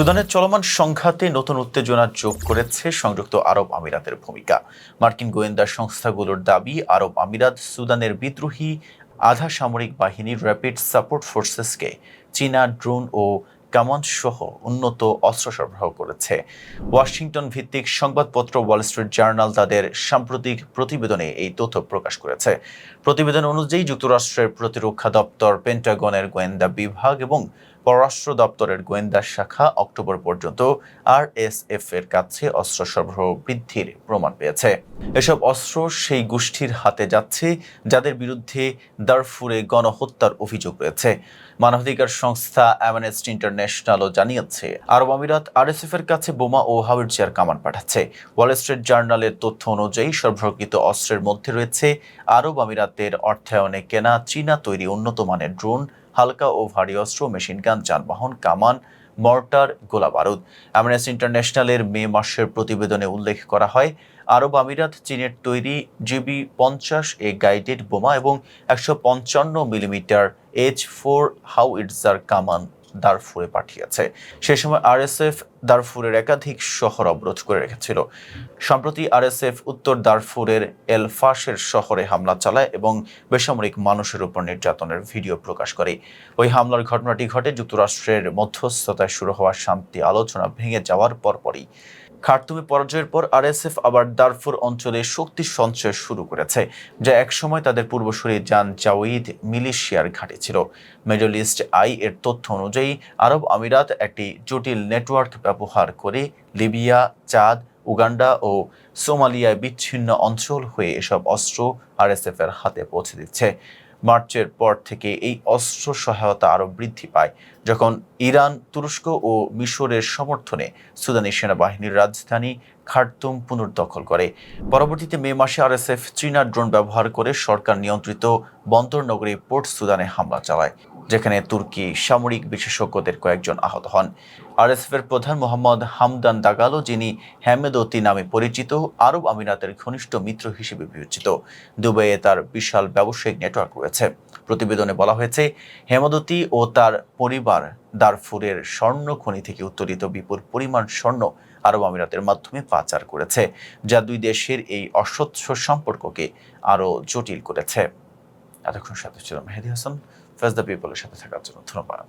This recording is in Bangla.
সুদানের চলমান সংঘাতে নতুন উত্তেজনা যোগ করেছে সংযুক্ত আরব আমিরাতের ভূমিকা। মার্কিন গোয়েন্দা সংস্থাগুলোর দাবি, আরব আমিরাত সুদানের বিদ্রোহী আধা সামরিক বাহিনীর র্যাপিড সাপোর্ট ফোর্সেসকে চীনা ড্রোন ও কামান সহ উন্নত অস্ত্র সরবরাহ করেছে। ওয়াশিংটন ভিত্তিক সংবাদপত্র ওয়াল স্ট্রিট জার্নাল তাদের সাম্প্রতিক প্রতিবেদনে এই তথ্য প্রকাশ করেছে। প্রতিবেদন অনুযায়ী যুক্তরাষ্ট্রের প্রতিরক্ষা দপ্তর পেন্টাগনের গোয়েন্দা বিভাগ এবং পররাষ্ট্র দপ্তরের গোয়েন্দা শাখা অক্টোবর পর্যন্ত আরএসএফ এর কাছে অস্ত্র সরবরাহ বৃদ্ধির প্রমাণ পেয়েছে। এসব অস্ত্র সেই গোষ্ঠীর হাতে যাচ্ছে, যাদের বিরুদ্ধে দারফুরে গণহত্যার অভিযোগ রয়েছে। মানবাধিকার সংস্থা অ্যামনেস্টি ইন্টারন্যাশনালও জানিয়েছে, আরব আমিরাত এর কাছে বোমা ও হাউইটজার কামান পাঠাচ্ছে। ওয়াল স্ট্রিট জার্নালের তথ্য অনুযায়ী, সরবরাহকৃত অস্ত্রের মধ্যে রয়েছে আরব আমিরাতের অর্থায়নে কেনা চীনা তৈরি উন্নত মানের ড্রোন হালকা ও ভারী অস্ত্র মেশিনগান যানবাহন, কামান, মর্টার, গোলা বারুদ। অ্যামনেস্টি ইন্টারন্যাশনালের মে মাসের প্রতিবেদনে উল্লেখ করা হয়, আরব আমিরাত চীনের তৈরি জিবি পঞ্চাশ এ গাইডেড বোমা এবং একশো পঞ্চান্ন millimetre H four how howitzer কামান দারফুরে পাঠিয়েছে। সে সময় আরএসএফ দারফুরের একাধিক শহর অবরোধ করে রেখেছিল। সম্প্রতি আরএসএফ উত্তর দারফুরের এলফাসের শহরে হামলা চালায় এবং বেসামরিক মানুষের উপর নির্যাতনের ভিডিও প্রকাশ করে। ওই হামলার ঘটনাটি ঘটে যুক্তরাষ্ট্রের মধ্যস্থতায় শুরু হওয়া শান্তি আলোচনা ভেঙে যাওয়ার পরপরই। খার্তুমে পরাজয়ের পর আরএসএফ আবার দারফুর অঞ্চলে শক্তি সঞ্চয় শুরু করেছে, যা একসময় তাদের পূর্বসূরি জান জাওয়িদ মিলিশিয়ার ঘাঁটি ছিল। মিডল ইস্ট আই এর তথ্য অনুযায়ী, আরব আমিরাত একটি জটিল নেটওয়ার্ক ব্যবহার করে লিবিয়া, চাঁদ, উগান্ডা ও সোমালিয়ায় বিচ্ছিন্ন অঞ্চল হয়ে এসব অস্ত্র আরএসএফ এর হাতে পৌঁছে দিচ্ছে। মার্চের পর থেকে এই অস্ত্র সহায়তা আরও বৃদ্ধি পায়। যখন ইরান, তুরস্ক ও মিশরের সমর্থনে সুদানি সেনাবাহিনীর রাজধানী খার্তুম পুনর্দখল করে। পরবর্তীতে মে মাসে আরএসএফ চীনা ড্রোন ব্যবহার করে সরকার নিয়ন্ত্রিত বন্দর নগরী পোর্ট সুদানে হামলা চালায়। যেখানে তুর্কি সামরিক বিশেষজ্ঞদের কয়েকজন আহত হন। আরএসএফ এর প্রধান মোহাম্মদ হামদান দাগালো, যিনি হ্যামেদতি নামে পরিচিত, আরব আমিরাতের ঘনিষ্ঠ মিত্র হিসেবে বিবেচিত। দুবাইয়ে তার বিশাল ব্যবসায়িক নেটওয়ার্ক রয়েছে। প্রতিবেদনে বলা হয়েছে, হেমদতি ও তার পরিবার দারফুরের স্বর্ণ খনি থেকে উত্তোলিত বিপুল পরিমাণ স্বর্ণ আরব আমিরাতের মাধ্যমে পাচার করেছে, যা দুই দেশের এই অস্বচ্ছ সম্পর্ককে আরও জটিল করেছে। এতক্ষণ সাথে ছিল মেহেদি হাসান ফেজ দ্য পিপলের সাথে থাকার জন্য ধন্যবাদ।